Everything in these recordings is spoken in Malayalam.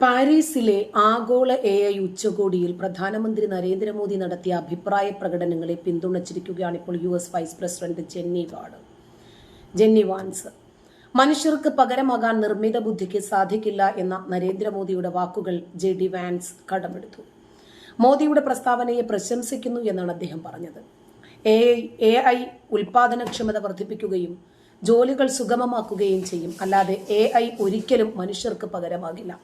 പാരീസിലെ ആഗോള എ ഐ ഉച്ചകോടിയിൽ പ്രധാനമന്ത്രി നരേന്ദ്രമോദി നടത്തിയ അഭിപ്രായ പ്രകടനങ്ങളെ പിന്തുണച്ചിരിക്കുകയാണ് ഇപ്പോൾ യു എസ് വൈസ് പ്രസിഡന്റ് ജെന്നി വാഡ്. ജെന്നി വാൻസ് മനുഷ്യർക്ക് പകരമാകാൻ നിർമ്മിത ബുദ്ധിക്ക് സാധിക്കില്ല എന്ന നരേന്ദ്രമോദിയുടെ വാക്കുകൾ ജെ ഡി വാൻസ് കടമെടുത്തു. മോദിയുടെ പ്രസ്താവനയെ പ്രശംസിക്കുന്നു എന്നാണ് അദ്ദേഹം പറഞ്ഞത്. എ എ ഐ ഉൽപാദനക്ഷമത വർദ്ധിപ്പിക്കുകയും ജോലികൾ സുഗമമാക്കുകയും ചെയ്യും. അല്ലാതെ എ ഐ ഒരിക്കലും മനുഷ്യർക്ക് പകരമാകില്ല.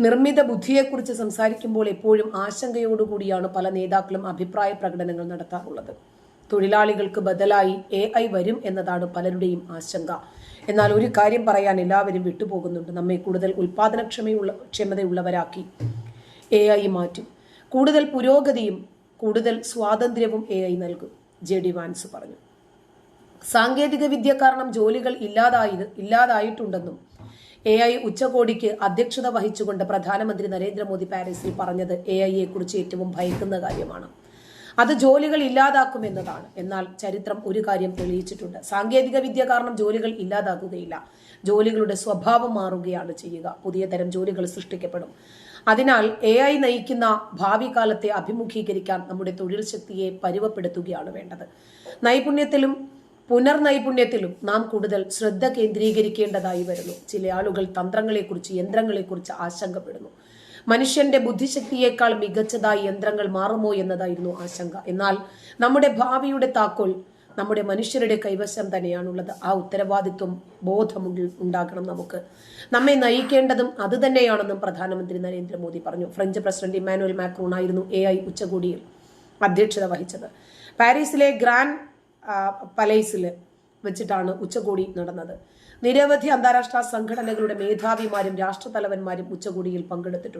നിർമ്മിത ബുദ്ധിയെക്കുറിച്ച് സംസാരിക്കുമ്പോൾ എപ്പോഴും ആശങ്കയോടുകൂടിയാണ് പല നേതാക്കളും അഭിപ്രായ പ്രകടനങ്ങൾ നടത്താറുള്ളത്. തൊഴിലാളികൾക്ക് ബദലായി എ ഐ വരും എന്നതാണ് പലരുടെയും ആശങ്ക. എന്നാൽ ഒരു കാര്യം പറയാൻ എല്ലാവരും വിട്ടുപോകുന്നുണ്ട്. നമ്മെ കൂടുതൽ ഉൽപാദനക്ഷമയുള്ള ക്ഷമതയുള്ളവരാക്കി എ ഐ മാറ്റും. കൂടുതൽ പുരോഗതിയും കൂടുതൽ സ്വാതന്ത്ര്യവും എ ഐ നൽകും. ജെ ഡി വാൻസ് പറഞ്ഞു. സാങ്കേതിക വിദ്യ കാരണം ജോലികൾ ഇല്ലാതായി ഇല്ലാതായിട്ടുണ്ടെന്നും എ ഐ ഉച്ചകോടിക്ക് അധ്യക്ഷത വഹിച്ചുകൊണ്ട് പ്രധാനമന്ത്രി നരേന്ദ്രമോദി പാരീസിൽ പറഞ്ഞത് എ ഐയെ കുറിച്ച് ഏറ്റവും ഭയക്കുന്ന കാര്യമാണ്. അത് ജോലികൾ ഇല്ലാതാക്കുമെന്നതാണ് എന്നാൽ ചരിത്രം ഒരു കാര്യം തെളിയിച്ചിട്ടുണ്ട്. സാങ്കേതിക വിദ്യ കാരണം ജോലികൾ ഇല്ലാതാക്കുകയില്ല ജോലികളുടെ സ്വഭാവം മാറുകയാണ് ചെയ്യുക. പുതിയ തരം ജോലികൾ സൃഷ്ടിക്കപ്പെടും. അതിനാൽ എ ഐ നയിക്കുന്ന ഭാവി കാലത്തെ അഭിമുഖീകരിക്കാൻ നമ്മുടെ തൊഴിൽ ശക്തിയെ പരുവപ്പെടുത്തുകയാണ് വേണ്ടത്. നൈപുണ്യത്തിലും പുനർനൈപുണ്യത്തിലും നാം കൂടുതൽ ശ്രദ്ധ കേന്ദ്രീകരിക്കേണ്ടതായി വരുന്നു. ചില ആളുകൾ തന്ത്രങ്ങളെക്കുറിച്ച് യന്ത്രങ്ങളെക്കുറിച്ച് ആശങ്കപ്പെടുന്നു. മനുഷ്യന്റെ ബുദ്ധിശക്തിയേക്കാൾ മികച്ചതായി യന്ത്രങ്ങൾ മാറുമോ എന്നതായിരുന്നു ആശങ്ക. എന്നാൽ നമ്മുടെ ഭാവിയുടെ താക്കോൽ നമ്മുടെ മനുഷ്യരുടെ കൈവശം തന്നെയാണുള്ളത്. ആ ഉത്തരവാദിത്വം ബോധം ഉണ്ടാകണം നമുക്ക്. നമ്മെ നയിക്കേണ്ടതും അത് തന്നെയാണെന്നും പ്രധാനമന്ത്രി നരേന്ദ്രമോദി പറഞ്ഞു. ഫ്രഞ്ച് പ്രസിഡന്റ് ഇമാനുവൽ മാക്രോൺ ആയിരുന്നു എ ഉച്ചകോടിയിൽ അധ്യക്ഷത വഹിച്ചത്. പാരീസിലെ ഗ്രാൻഡ് പലേസിൽ വെച്ചിട്ടാണ് ഉച്ചകോടി നടന്നത്. നിരവധി അന്താരാഷ്ട്ര സംഘടനകളുടെ മേധാവിമാരും രാഷ്ട്രതലവന്മാരും ഉച്ചകോടിയിൽ പങ്കെടുത്തിട്ടുണ്ട്.